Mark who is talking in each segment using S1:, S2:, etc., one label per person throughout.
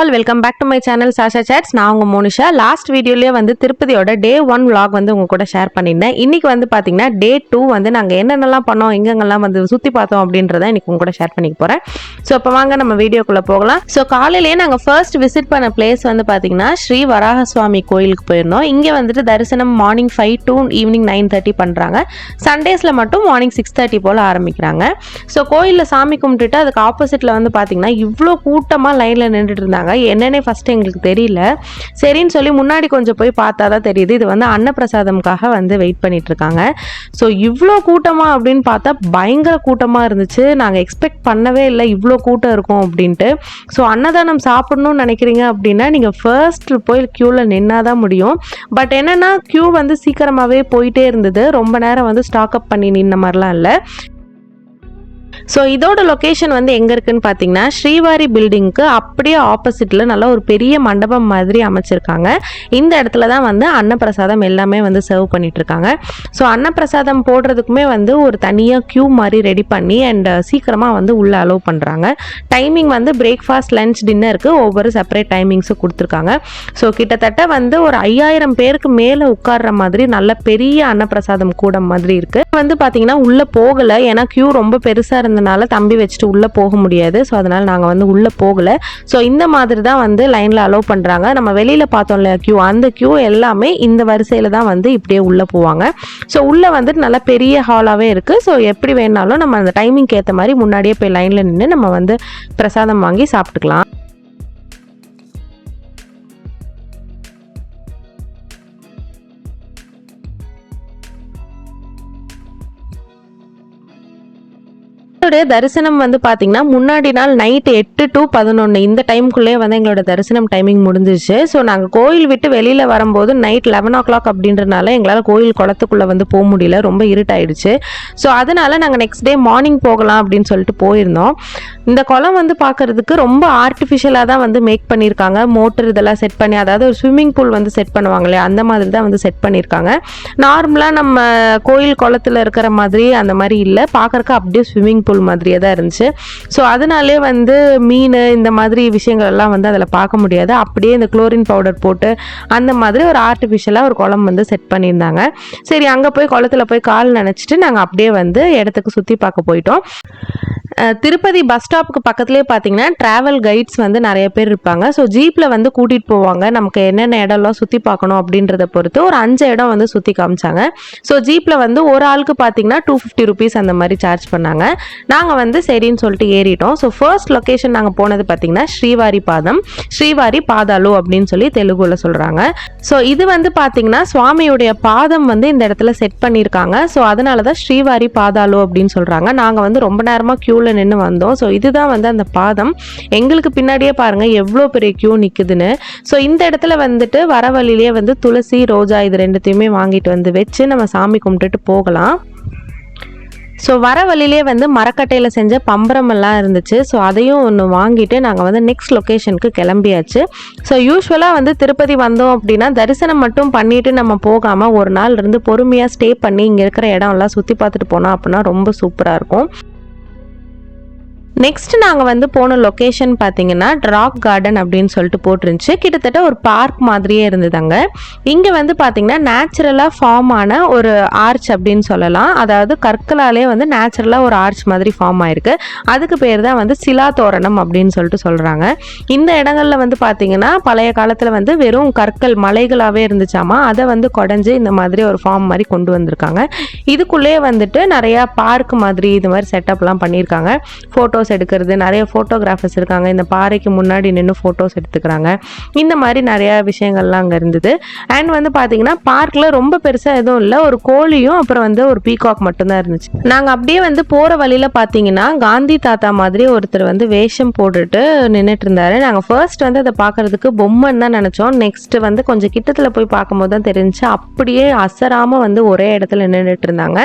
S1: All welcome back to my channel Sasha chats நான் உங்கள் Monisha. Last வீடியோலேயே வந்து திருப்பதியோட டே ஒன் விளாக் வந்து உங்கள் கூட ஷேர் பண்ணியிருந்தேன். இன்றைக்கி வந்து பார்த்தீங்கன்னா டே டூ வந்து நாங்கள் என்னென்னலாம் பண்ணோம் எங்கெங்கெல்லாம் வந்து சுற்றி பார்த்தோம் அப்படின்றத இன்றைக்கி உங்கள் கூட ஷேர் பண்ணிக்க போகிறேன் ஸோ இப்போ வாங்க நம்ம வீடியோக்குள்ளே போகலாம். ஸோ காலையிலேயே நாங்கள் ஃபர்ஸ்ட் விசிட் பண்ண பிளேஸ் வந்து பார்த்தீங்கன்னா ஸ்ரீ வராக சுவாமி கோயிலுக்கு போயிருந்தோம். இங்கே வந்துட்டு தரிசனம் morning five to evening nine thirty பண்ணுறாங்க சண்டேஸில் மட்டும் மார்னிங் சிக்ஸ் தேர்ட்டி போல் ஆரம்பிக்கிறாங்க. ஸோ கோயிலில் சாமி கும்பிட்டுட்டு அதுக்கு ஆப்போசிட்டில் வந்து பார்த்தீங்கன்னா இவ்வளோ கூட்டமாக லைனில் நின்றுட்டு இருந்தாங்க. என்னன்னே ஃபஸ்ட்டு எங்களுக்கு தெரியல. சரின்னு சொல்லி முன்னாடி கொஞ்சம் போய் பார்த்தா தான் தெரியுது. இது வந்து அன்னப்பிரசாதம்காக வந்து வெயிட் பண்ணிட்டு இருக்காங்க ஸோ இவ்வளோ கூட்டமாக அப்படின்னு பார்த்தா பயங்கர கூட்டமாக இருந்துச்சு. நாங்கள் எக்ஸ்பெக்ட் பண்ணவே இல்லை இவ்வளோ கூட்டம் இருக்கும் அப்படின்ட்டு. ஸோ அன்னதானம் சாப்பிடணும்னு நினைக்கிறீங்க அப்படின்னா நீங்கள் ஃபர்ஸ்ட் போய் க்யூவில் நின்னா தான் முடியும். பட் என்னென்னா க்யூ வந்து சீக்கிரமாகவே போயிட்டே இருந்தது. ரொம்ப நேரம் வந்து ஸ்டாக் அப் பண்ணி நின்ன மாதிரிலாம் இல்லை. ஸோ இதோட லொக்கேஷன் வந்து எங்கே இருக்குன்னு பார்த்தீங்கன்னா ஸ்ரீவாரி பில்டிங்க்கு அப்படியே ஆப்போசிட்டில் நல்ல ஒரு பெரிய மண்டபம் மாதிரி அமைச்சிருக்காங்க. இந்த இடத்துல தான் வந்து அன்னப்பிரசாதம் எல்லாமே வந்து சர்வ் பண்ணிட்டு இருக்காங்க ஸோ அன்னப்பிரசாதம் போடுறதுக்குமே வந்து ஒரு தனியாக க்யூ மாதிரி ரெடி பண்ணி அண்ட் சீக்கிரமாக வந்து உள்ளே அலோவ் பண்ணுறாங்க டைமிங் வந்து பிரேக்ஃபாஸ்ட் லஞ்ச் டின்னருக்கு ஒவ்வொரு செப்பரேட் டைமிங்ஸும் கொடுத்துருக்காங்க. ஸோ கிட்டத்தட்ட வந்து ஒரு ஐயாயிரம் பேருக்கு மேலே உட்கார்ற மாதிரி நல்ல பெரிய அன்னப்பிரசாதம் கூடம் மாதிரி இருக்குது வந்து பார்த்தீங்கன்னா உள்ளே போகலை. ஏன்னா க்யூ ரொம்ப பெருசாக இருந்தனால தம்பி வச்சுட்டு உள்ளே போக முடியாது. ஸோ அதனால் நாங்கள் வந்து உள்ளே போகலை. ஸோ இந்த மாதிரி தான் வந்து லைனில் அலோவ் பண்ணுறாங்க நம்ம வெளியில் பார்த்தோம் இல்லையா க்யூ அந்த க்யூ எல்லாமே இந்த வரிசையில் தான் வந்து இப்படியே உள்ளே போவாங்க. ஸோ உள்ளே வந்துட்டு நல்லா பெரிய ஹாலாகவே இருக்குது ஸோ எப்படி வேணாலும் நம்ம அந்த டைமிங்க்கு ஏற்ற மாதிரி முன்னாடியே போய் லைனில் நின்று நம்ம வந்து பிரசாதம் வாங்கி சாப்பிட்டுக்கலாம். எங்களுடைய தரிசனம் வந்து பார்த்தீங்கன்னா முன்னாடி நாள் நைட் எட்டு டு பதினொன்று இந்த டைமுக்குள்ளேயே வந்து எங்களோட தரிசனம் டைமிங் முடிஞ்சிச்சு ஸோ நாங்கள் கோயில் விட்டு வெளியில் வரும்போது நைட் லெவன் ஓ கிளாக் அப்படின்றனால எங்களால் கோயில் குளத்துக்குள்ளே வந்து போக முடியல. ரொம்ப இருட்டாயிடுச்சு. ஸோ அதனால் நாங்கள் நெக்ஸ்ட் டே மார்னிங் போகலாம் அப்படின்னு சொல்லிட்டு போயிருந்தோம். இந்த குளம் வந்து பார்க்கறதுக்கு ரொம்ப ஆர்டிஃபிஷியலாக தான் வந்து மேக் பண்ணியிருக்காங்க மோட்டர் இதெல்லாம் செட் பண்ணி அதாவது ஒரு ஸ்விம்மிங் பூல் வந்து செட் பண்ணுவாங்களே அந்த மாதிரி தான் வந்து செட் பண்ணியிருக்காங்க நார்மலாக நம்ம கோயில் குளத்துல இருக்கிற மாதிரி அந்த மாதிரி இல்லை. பார்க்கறக்கு அப்படியே ஸ்விம்மிங் பூல் மாதிரியே தான் இருந்துச்சு. ஸோ அதனாலே வந்து மீன் இந்த மாதிரி விஷயங்கள் எல்லாம் வந்து அதில் பார்க்க முடியாது. அப்படியே இந்த குளோரின் பவுடர் போட்டு அந்த மாதிரி ஒரு ஆர்டிஃபிஷியலாக ஒரு குளம் வந்து செட் பண்ணியிருந்தாங்க. சரி அங்கே போய் குளத்துல போய் கால் நினச்சிட்டு நாங்கள் அப்படியே வந்து இடத்துக்கு சுற்றி பார்க்க போயிட்டோம். திருப்பதி பஸ் ஸ்டாப்புக்கு பக்கத்துலேயே பார்த்தீங்கன்னா ட்ராவல் கைட்ஸ் வந்து நிறைய பேர் இருப்பாங்க. ஸோ ஜீப்பில் வந்து கூட்டிகிட்டு போவாங்க. நமக்கு என்னென்ன இடம்லாம் சுற்றி பார்க்கணும் அப்படின்றத பொறுத்து ஒரு அஞ்சு இடம் வந்து சுற்றி காமிச்சாங்க. ஸோ ஜீப்பில் வந்து ஒரு ஆளுக்கு பார்த்தீங்கன்னா டூ ஃபிஃப்டி ருபீஸ் அந்த மாதிரி சார்ஜ் பண்ணாங்க. நாங்கள் வந்து சரின்னு சொல்லிட்டு ஏறிட்டோம். ஸோ ஃபர்ஸ்ட் லொக்கேஷன் நாங்கள் போனது பார்த்தீங்கன்னா ஸ்ரீவாரி பாதம். ஸ்ரீவாரி பாதாளு அப்படின்னு சொல்லி தெலுங்குல சொல்கிறாங்க ஸோ இது வந்து பார்த்தீங்கன்னா சுவாமியுடைய பாதம் வந்து இந்த இடத்துல செட் பண்ணியிருக்காங்க. ஸோ அதனால தான் ஸ்ரீவாரி பாதாளு அப்படின்னு சொல்கிறாங்க நாங்கள் வந்து ரொம்ப நேரமாக க்யூவில் நின்று வந்தோம். ஸோ இதுதான் வந்து அந்த பாதம். எங்களுக்கு பின்னாடியே பாருங்கள் எவ்வளோ பெரிய க்யூ நிற்குதுன்னு ஸோ இந்த இடத்துல வந்துட்டு வர வழியிலேயே வந்து துளசி ரோஜா இது ரெண்டுத்தையுமே வாங்கிட்டு வந்து வச்சு நம்ம சாமி கும்பிட்டுட்டு போகலாம். ஸோ வர வழியிலே வந்து மரக்கட்டையில் செஞ்ச பம்பரமெல்லாம் இருந்துச்சு. ஸோ அதையும் ஒன்று வாங்கிட்டு நாங்கள் வந்து நெக்ஸ்ட் லொக்கேஷனுக்கு கிளம்பியாச்சு. ஸோ யூஸ்வலாக வந்து திருப்பதி வந்தோம் அப்படின்னா தரிசனம் மட்டும் பண்ணிட்டு நம்ம போகாமல் ஒரு நாள் இருந்து பொறுமையாக ஸ்டே பண்ணி இங்கே இருக்கிற இடம்லாம் சுற்றி பார்த்துட்டு போனோம் அப்படின்னா ரொம்ப சூப்பராக இருக்கும். நெக்ஸ்ட் நாங்கள் வந்து போன லொக்கேஷன் பார்த்தீங்கன்னா ராக் கார்டன் அப்படின்னு சொல்லிட்டு போட்டிருந்துச்சு. கிட்டத்தட்ட ஒரு பார்க் மாதிரியே இருந்தது அங்கே இங்கே வந்து பார்த்தீங்கன்னா நேச்சுரலாக ஃபார்ம் ஆன ஒரு ஆர்ச் அப்படின்னு சொல்லலாம். அதாவது கற்களாலே வந்து நேச்சுரலாக ஒரு ஆர்ச் மாதிரி ஃபார்ம் ஆயிருக்கு. அதுக்கு பேர் தான் வந்து சிலா தோரணம் அப்படின்னு சொல்லிட்டு சொல்கிறாங்க இந்த இடங்களில் வந்து பார்த்தீங்கன்னா பழைய காலத்தில் வந்து வெறும் கற்கள் மலைகளாகவே இருந்துச்சாமா? அதை வந்து குடஞ்சி இந்த மாதிரி ஒரு ஃபார்ம் மாதிரி கொண்டு வந்திருக்காங்க. இதுக்குள்ளேயே வந்துட்டு நிறையா பார்க் மாதிரி இது மாதிரி செட்டப்லாம் பண்ணியிருக்காங்க. ஃபோட்டோஸ் எடுக்கிறது. நிறைய ஃபோட்டோகிராஃபர்ஸ் இருக்காங்க. இந்த பாறைக்கு முன்னாடி நின்று ஃபோட்டோஸ் எடுத்துக்கிறாங்க. இந்த மாதிரி நிறைய விஷயங்கள்லாம் அங்கே இருந்தது. அண்ட் வந்து பார்த்தீங்கன்னா பார்க்கில் ரொம்ப பெருசாக எதுவும் இல்லை. ஒரு கோழியும் அப்புறம் வந்து ஒரு பீகாக் மட்டும்தான் இருந்துச்சு. நாங்கள் அப்படியே வந்து போகிற வழியில் பார்த்தீங்கன்னா காந்தி தாத்தா மாதிரி ஒருத்தர் வந்து வேஷம் போட்டுட்டு நின்றுட்டு இருந்தாரு. நாங்கள் ஃபர்ஸ்ட் வந்து அதை பார்க்கறதுக்கு பொம்மைன்னு தான் நினச்சோம். நெக்ஸ்ட் வந்து கொஞ்சம் கிட்டத்தில் போய் பார்க்கும்போது தான் தெரிஞ்சுச்சு அப்படியே அசராமல் வந்து ஒரே இடத்துல நின்றுட்டு இருந்தாங்க.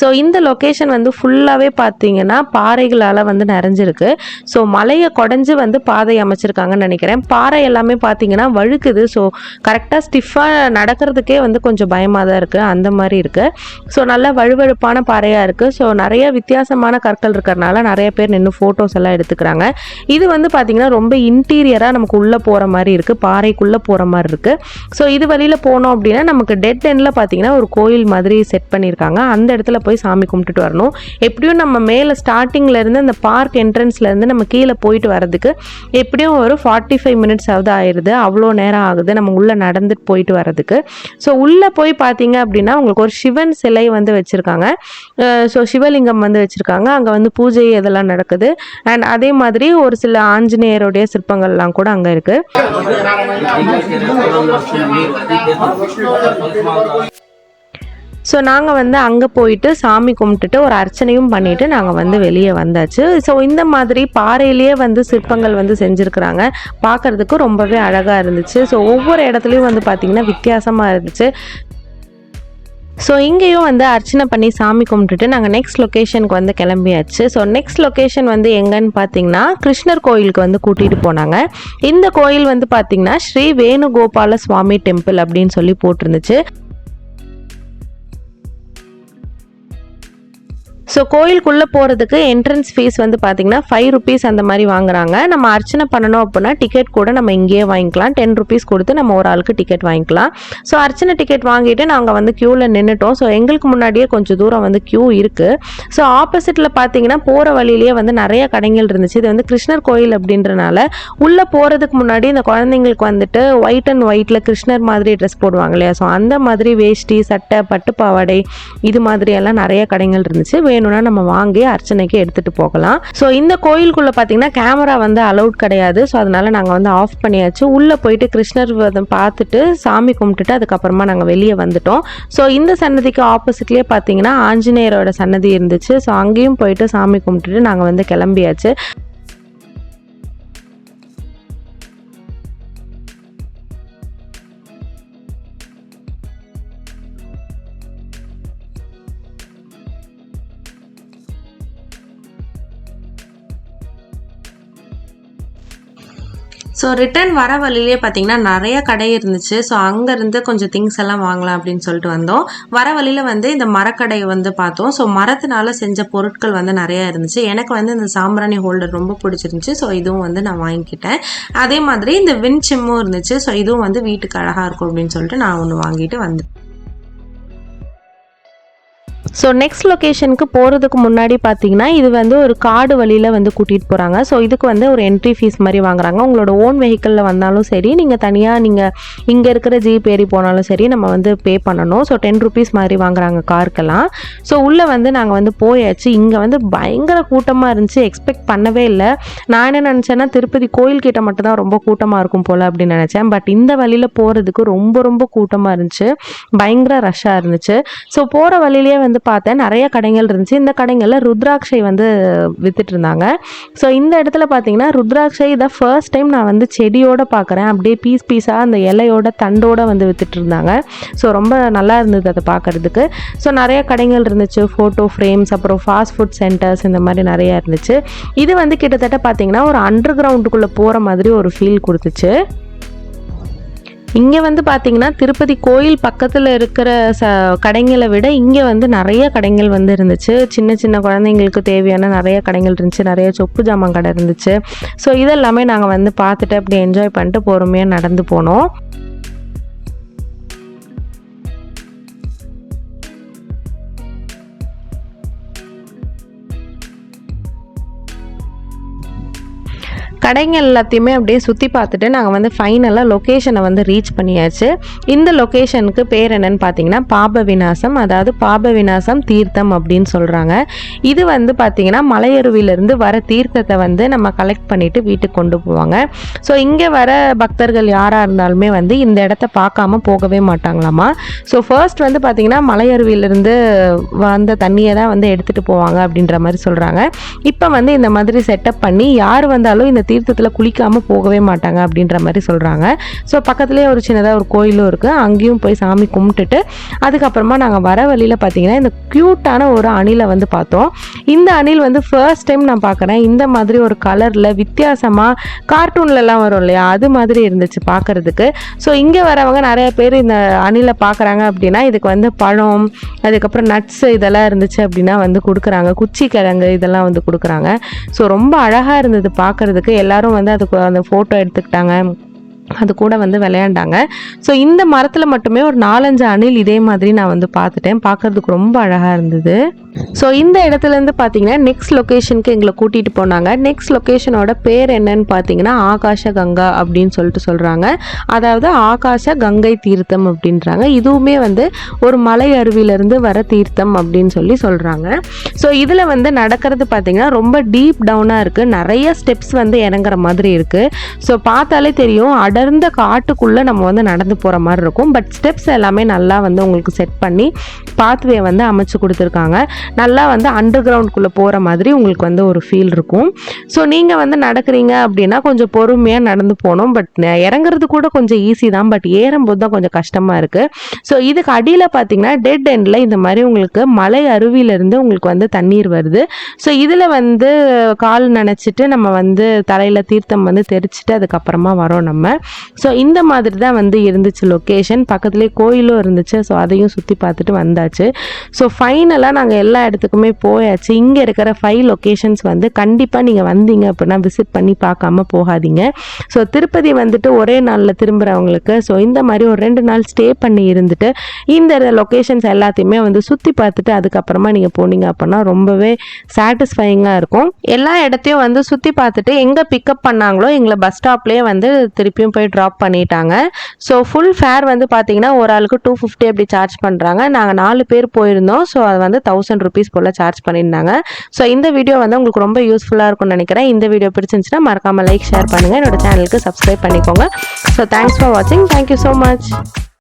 S1: ஸோ இந்த லொக்கேஷன் வந்து ஃபுல்லாகவே பார்த்தீங்கன்னா பாறைகளால் வந்து நிறைய மறைஞ்சிருக்கு ஸோ மலையை குடஞ்சி வந்து பாதை அமைச்சிருக்காங்கன்னு நினைக்கிறேன். பாறை எல்லாமே பார்த்தீங்கன்னா வழுக்குது. ஸோ கரெக்டாக ஸ்டிஃபாக நடக்கிறதுக்கே வந்து கொஞ்சம் பயமாக தான் இருக்குது அந்த மாதிரி இருக்குது ஸோ நல்லா வழுவழுப்பான பாறையாக இருக்குது ஸோ நிறைய வித்தியாசமான கற்கள் இருக்கிறனால நிறைய பேர் நின்று ஃபோட்டோஸ் எல்லாம் எடுத்துக்கிறாங்க. இது வந்து பார்த்திங்கன்னா ரொம்ப இன்டீரியராக நமக்கு உள்ளே போகிற மாதிரி இருக்குது பாறைக்குள்ளே போகிற மாதிரி இருக்குது ஸோ இது வழியில் போனோம் அப்படின்னா நமக்கு டெட் எண்டில் பார்த்தீங்கன்னா ஒரு கோயில் மாதிரி செட் பண்ணியிருக்காங்க. அந்த இடத்துல போய் சாமி கும்பிட்டுட்டு வரணும். எப்படியும் நம்ம மேலே ஸ்டார்டிங்கில் இருந்து அந்த பார்க் என்ட்ரன்ஸ்லேருந்து நம்ம கீழே போயிட்டு வரதுக்கு எப்படியும் ஒரு ஃபார்ட்டி ஃபைவ் மினிட்ஸ் ஆகுது ஆயிடுது அவ்வளோ நேரம் ஆகுது. நம்ம உள்ளே நடந்துட்டு போயிட்டு வரதுக்கு ஸோ உள்ளே போய் பார்த்தீங்க அப்படின்னா உங்களுக்கு ஒரு சிவன் சிலை வந்து வச்சுருக்காங்க. ஸோ சிவலிங்கம் வந்து வச்சுருக்காங்க. அங்கே வந்து பூஜை இதெல்லாம் நடக்குது. அண்ட் அதே மாதிரி ஒரு சில ஆஞ்சநேயருடைய சிற்பங்கள்லாம் கூட அங்கே இருக்குது ஸோ நாங்கள் வந்து அங்கே போயிட்டு சாமி கும்பிட்டுட்டு ஒரு அர்ச்சனையும் பண்ணிட்டு நாங்கள் வந்து வெளியே வந்தாச்சு. ஸோ இந்த மாதிரி பாறையிலேயே வந்து சிற்பங்கள் வந்து செஞ்சுருக்குறாங்க. பார்க்கறதுக்கு ரொம்பவே அழகாக இருந்துச்சு. ஸோ ஒவ்வொரு இடத்துலையும் வந்து பார்த்திங்கன்னா வித்தியாசமாக இருந்துச்சு. ஸோ இங்கேயும் வந்து அர்ச்சனை பண்ணி சாமி கும்பிட்டுட்டு நாங்கள் நெக்ஸ்ட் லொக்கேஷனுக்கு வந்து கிளம்பியாச்சு. ஸோ நெக்ஸ்ட் லொக்கேஷன் வந்து எங்கன்னு பார்த்தீங்கன்னா கிருஷ்ணர் கோயிலுக்கு வந்து கூட்டிகிட்டு போனாங்க. இந்த கோயில் வந்து பார்த்தீங்கன்னா ஸ்ரீ வேணுகோபால சுவாமி டெம்பிள் அப்படின்னு சொல்லி போட்டிருந்துச்சு. ஸோ கோயிலுக்குள்ளே போகிறதுக்கு என்ட்ரன்ஸ் ஃபீஸ் வந்து பார்த்தீங்கன்னா ஃபைவ் ருபீஸ் அந்த மாதிரி வாங்குறாங்க. நம்ம அர்ச்சனை பண்ணணும் அப்படின்னா டிக்கெட் கூட நம்ம இங்கேயே வாங்கிக்கலாம். டென் ருபீஸ் கொடுத்து நம்ம ஒரு ஆளுக்கு டிக்கெட் வாங்கிக்கலாம். ஸோ அர்ச்சனை டிக்கெட் வாங்கிட்டு நாங்கள் வந்து க்யூவில் நின்றுட்டோம் ஸோ எங்களுக்கு முன்னாடியே கொஞ்சம் தூரம் வந்து க்யூ இருக்குது ஸோ ஆப்போசிட்டில் பார்த்தீங்கன்னா போகிற வழியிலேயே வந்து நிறைய கடைகள் இருந்துச்சு. இது வந்து கிருஷ்ணர் கோயில் அப்படின்றனால உள்ளே போகிறதுக்கு முன்னாடி இந்த குழந்தைங்களுக்கு வந்துட்டு ஒயிட் அண்ட் ஒயிட்டில் கிருஷ்ணர் மாதிரி ட்ரெஸ் போடுவாங்க இல்லையா? ஸோ அந்த மாதிரி வேஷ்டி சட்டை பட்டு பாவாடை இது மாதிரி எல்லாம் நிறைய கடைகள் இருந்துச்சு. வேணும்னா நம்ம வாங்கி அர்ச்சனைக்கு எடுத்துகிட்டு போகலாம். ஸோ இந்த கோயிலுக்குள்ளே பார்த்தீங்கன்னா கேமரா வந்து அலௌட் கிடையாது. ஸோ அதனால நாங்கள் வந்து ஆஃப் பண்ணியாச்சு. உள்ளே போயிட்டு கிருஷ்ணர் பார்த்துட்டு சாமி கும்பிட்டுட்டு அதுக்கப்புறமா நாங்கள் வெளியே வந்துட்டோம். ஸோ இந்த சன்னதிக்கு ஆப்போசிட்லேயே பார்த்தீங்கன்னா ஆஞ்சநேயரோட சன்னதி இருந்துச்சு. ஸோ அங்கேயும் போயிட்டு சாமி கும்பிட்டுட்டு நாங்கள் வந்து கிளம்பியாச்சு. ஸோ ரிட்டர்ன் வர வழியிலே பார்த்தீங்கன்னா நிறைய கடை இருந்துச்சு. ஸோ அங்கேருந்து கொஞ்சம் திங்ஸ் எல்லாம் வாங்கலாம் அப்படின்னு சொல்லிட்டு வந்தோம். வர வழியில் வந்து இந்த மரக்கடையை வந்து பார்த்தோம். ஸோ மரத்தினால செஞ்ச பொருட்கள் வந்து நிறைய இருந்துச்சு. எனக்கு வந்து இந்த சாம்பிராணி ஹோல்டர் ரொம்ப பிடிச்சிருந்துச்சு. ஸோ இதுவும் வந்து நான் வாங்கிக்கிட்டேன். அதே மாதிரி இந்த வின் சிம்மும் இருந்துச்சு. ஸோ இதுவும் வந்து வீட்டுக்கு அழகாக இருக்கும் அப்படின்னு சொல்லிட்டு நான் ஒன்று வாங்கிட்டு வந்தேன். ஸோ நெக்ஸ்ட் லொக்கேஷனுக்கு போகிறதுக்கு முன்னாடி பார்த்தீங்கன்னா இது வந்து ஒரு காடு வழியில் வந்து கூட்டிகிட்டு போகிறாங்க ஸோ இதுக்கு வந்து ஒரு என்ட்ரி ஃபீஸ் மாதிரி வாங்குறாங்க. உங்களோட ஓன் வெஹிக்கிளில் வந்தாலும் சரி நீங்கள் தனியாக நீங்கள் இங்கே இருக்கிற ஜீப் ஏறி போனாலும் சரி நம்ம வந்து பே பண்ணணும். ஸோ டென் ருபீஸ் மாதிரி வாங்குறாங்க காருக்கெல்லாம். ஸோ உள்ளே வந்து நாங்கள் வந்து போயாச்சு. இங்கே வந்து பயங்கர கூட்டமாக இருந்துச்சு. எக்ஸ்பெக்ட் பண்ணவே இல்லை. நான் என்ன நினச்சேன்னா திருப்பதி கோயில்கிட்ட மட்டும்தான் ரொம்ப கூட்டமாக இருக்கும் போல் அப்படின்னு நினச்சேன். பட் இந்த வழியில் போகிறதுக்கு ரொம்ப ரொம்ப கூட்டமாக இருந்துச்சு. பயங்கர ரஷ்ஷாக இருந்துச்சு. ஸோ போகிற வழியிலே வந்து பார்த்தேன். நிறைய கடைகள் இருந்துச்சு. இந்த கடைகளில் ருத்ராட்சை வந்து வித்துட்டு இருந்தாங்க ஸோ இந்த இடத்துல பார்த்தீங்கன்னா ருத்ராட்சை இதை ஃபர்ஸ்ட் டைம் நான் வந்து செடியோடு பார்க்குறேன் அப்படியே பீஸ் பீஸாக அந்த இலையோட தண்டோடு வந்து வித்துட்டு இருந்தாங்க ஸோ ரொம்ப நல்லா இருந்தது அதை பார்க்கறதுக்கு ஸோ நிறைய கடைகள் இருந்துச்சு. ஃபோட்டோ ஃப்ரேம்ஸ் அப்புறம் ஃபாஸ்ட் ஃபுட் சென்டர்ஸ் இந்த மாதிரி நிறையா இருந்துச்சு. இது வந்து கிட்டத்தட்ட பார்த்தீங்கன்னா ஒரு அண்டர் கிரவுண்டுக்குள்ளே போகிற மாதிரி ஒரு ஃபீல் கொடுத்துச்சு. இங்கே வந்து பார்த்தீங்கன்னா திருப்பதி கோயில் பக்கத்தில் இருக்கிற ச கடைங்களை விட இங்கே வந்து நிறைய கடைகள் வந்து இருந்துச்சு. சின்ன சின்ன குழந்தைங்களுக்கு தேவையான நிறைய கடைகள் இருந்துச்சு. நிறைய சொப்பு ஜாமான் கடை இருந்துச்சு. ஸோ இதெல்லாமே நாங்கள் வந்து பார்த்துட்டு அப்படி என்ஜாய் பண்ணிட்டு பொறுமையாக நடந்து போனோம். கடைங்க எல்லாத்தையுமே அப்படியே சுற்றி பார்த்துட்டு நாங்கள் வந்து ஃபைனலாக லொக்கேஷனை வந்து ரீச் பண்ணியாச்சு. இந்த லொக்கேஷனுக்கு பேர் என்னன்னு பார்த்தீங்கன்னா பாப விநாசம் அதாவது பாப விநாசம் தீர்த்தம் அப்படின்னு சொல்கிறாங்க இது வந்து பார்த்தீங்கன்னா மலையருவியிலேருந்து வர தீர்த்தத்தை வந்து நம்ம கலெக்ட் பண்ணிவிட்டு வீட்டுக்கு கொண்டு போவாங்க. ஸோ இங்கே வர பக்தர்கள் யாராக இருந்தாலுமே வந்து இந்த இடத்த பார்க்காம போகவே மாட்டாங்களாமா? ஸோ ஃபர்ஸ்ட் வந்து பார்த்தீங்கன்னா மலையருவியிலேருந்து வந்த தண்ணியை தான் வந்து எடுத்துகிட்டு போவாங்க அப்படின்ற மாதிரி சொல்கிறாங்க இப்போ வந்து இந்த மாதிரி செட்டப் பண்ணி யார் வந்தாலும் இந்த தீர்த்தத்தில் குளிக்காமல் போகவே மாட்டாங்க அப்படின்ற மாதிரி சொல்கிறாங்க ஸோ பக்கத்துலேயே ஒரு சின்னதாக ஒரு கோயிலும் இருக்குது அங்கேயும் போய் சாமி கும்பிட்டுட்டு அதுக்கப்புறமா நாங்கள் வர வழியில் பார்த்தீங்கன்னா இந்த க்யூட்டான ஒரு அணிலை வந்து பார்த்தோம். இந்த அணில் வந்து ஃபர்ஸ்ட் டைம் நான் பார்க்குறேன். இந்த மாதிரி ஒரு கலரில் வித்தியாசமாக கார்ட்டூன்லலாம் வரும் இல்லையா? அது மாதிரி இருந்துச்சு பார்க்குறதுக்கு. ஸோ இங்கே வரவங்க நிறைய பேர் இந்த அணிலை பார்க்குறாங்க அப்படின்னா இதுக்கு வந்து பழம் அதுக்கப்புறம் நட்ஸ் இதெல்லாம் இருந்துச்சு அப்படின்னா வந்து கொடுக்குறாங்க. குச்சி கிழங்கு இதெல்லாம் வந்து கொடுக்குறாங்க. ஸோ ரொம்ப அழகாக இருந்தது பார்க்குறதுக்கு. எல்லாரும் வந்து அதுக்கு அந்த ஃபோட்டோ எடுத்துக்கிட்டாங்க. அது கூட வந்து விளையாண்டாங்க. ஸோ இந்த மரத்தில் மட்டுமே ஒரு நாலஞ்சு அணில் இதே மாதிரி நான் வந்து பார்த்துட்டேன். பார்க்கறதுக்கு ரொம்ப அழகாக இருந்தது. ஸோ இந்த இடத்துலேருந்து பார்த்தீங்கன்னா நெக்ஸ்ட் லொக்கேஷனுக்கு எங்களை கூட்டிகிட்டு போனாங்க. நெக்ஸ்ட் லொக்கேஷனோட பேர் என்னன்னு பார்த்தீங்கன்னா ஆகாஷ கங்கா அப்படின்னு சொல்லிட்டு சொல்கிறாங்க அதாவது ஆகாஷ கங்கை தீர்த்தம் அப்படின்றாங்க. இதுவுமே வந்து ஒரு மலை அருவியிலேருந்து வர தீர்த்தம் அப்படின்னு சொல்லி சொல்கிறாங்க ஸோ இதில் வந்து நடக்கிறது பார்த்தீங்கன்னா ரொம்ப டீப் டவுனாக இருக்குது நிறைய ஸ்டெப்ஸ் வந்து இறங்குற மாதிரி இருக்குது ஸோ பார்த்தாலே தெரியும் அடர்ந்த காட்டுக்குள்ளே நம்ம வந்து நடந்து போகிற மாதிரி இருக்கும். பட் ஸ்டெப்ஸ் எல்லாமே நல்லா வந்து உங்களுக்கு செட் பண்ணி பாத்வே வந்து அமைச்சு கொடுத்துருக்காங்க. நல்லா வந்து அண்டர் கிரவுண்ட்குள்ளே போகிற மாதிரி உங்களுக்கு வந்து ஒரு ஃபீல் இருக்கும். ஸோ நீங்கள் வந்து நடக்கிறீங்க அப்படின்னா கொஞ்சம் பொறுமையாக நடந்து போகணும். பட் இறங்குறது கூட கொஞ்சம் ஈஸி தான். பட் ஏறும்போது தான் கொஞ்சம் கஷ்டமாக இருக்குது ஸோ இதுக்கு அடியில் பார்த்தீங்கன்னா டெட் எண்டில் இந்த மாதிரி உங்களுக்கு மலை அருவியிலேருந்து உங்களுக்கு வந்து தண்ணீர் வருது. ஸோ இதில் வந்து கால் நினச்சிட்டு நம்ம வந்து தலையில் தீர்த்தம் வந்து தெரிச்சிட்டு அதுக்கப்புறமா வரோம் நம்ம. ஸோ இந்த மாதிரி தான் வந்து இருந்துச்சு லொக்கேஷன் பக்கத்துலேயே கோயிலும் இருந்துச்சு. ஸோ அதையும் சுற்றி பார்த்துட்டு வந்தாச்சு. ஸோ ஃபைனலாக நாங்கள் எல்லா இடத்துக்குமே போயாச்சு. இங்கே இருக்கிற ஃபைவ் லொக்கேஷன்ஸ் வந்து கண்டிப்பாக நீங்கள் வந்தீங்க அப்படின்னா விசிட் பண்ணி பார்க்காம போகாதீங்க. ஸோ திருப்பதி வந்துட்டு ஒரே நாளில் திரும்புகிறவங்களுக்கு ஸோ இந்த மாதிரி ஒரு ரெண்டு நாள் ஸ்டே பண்ணி இருந்துட்டு இந்த லொக்கேஷன்ஸ் எல்லாத்தையுமே வந்து சுற்றி பார்த்துட்டு அதுக்கப்புறமா நீங்கள் போனீங்க அப்படின்னா ரொம்பவே சாட்டிஸ்ஃபைங்காக இருக்கும். எல்லா இடத்தையும் வந்து சுற்றி பார்த்துட்டு எங்கே பிக்கப் பண்ணாங்களோ எங்களை பஸ் ஸ்டாப்லேயே வந்து திருப்பியும் போய் ட்ராப் பண்ணிட்டாங்க. ஸோ ஃபுல் ஃபேர் வந்து பார்த்தீங்கன்னா ஒரு ஆளுக்கு டூ ஃபிஃப்டி அப்படி சார்ஜ் பண்ணுறாங்க நாங்கள் நாலு பேர் போயிருந்தோம். ஸோ அது வந்து தௌசண்ட் ருபீஸ் போல் சார்ஜ் பண்ணியிருந்தாங்க. ஸோ இந்த வீடியோ வந்து உங்களுக்கு ரொம்ப யூஸ்ஃபுல்லாக இருக்கும்னு நினைக்கிறேன். இந்த வீடியோ பிடிச்சிருந்துச்சுன்னா மறக்காமல் லைக் ஷேர் பண்ணுங்கள் என்னோட சேனலுக்கு சப்ஸ்கிரைப் பண்ணிக்கோங்க. ஸோ தேங்க்ஸ் ஃபார் வாட்சிங் தேங்க்யூ ஸோ மச்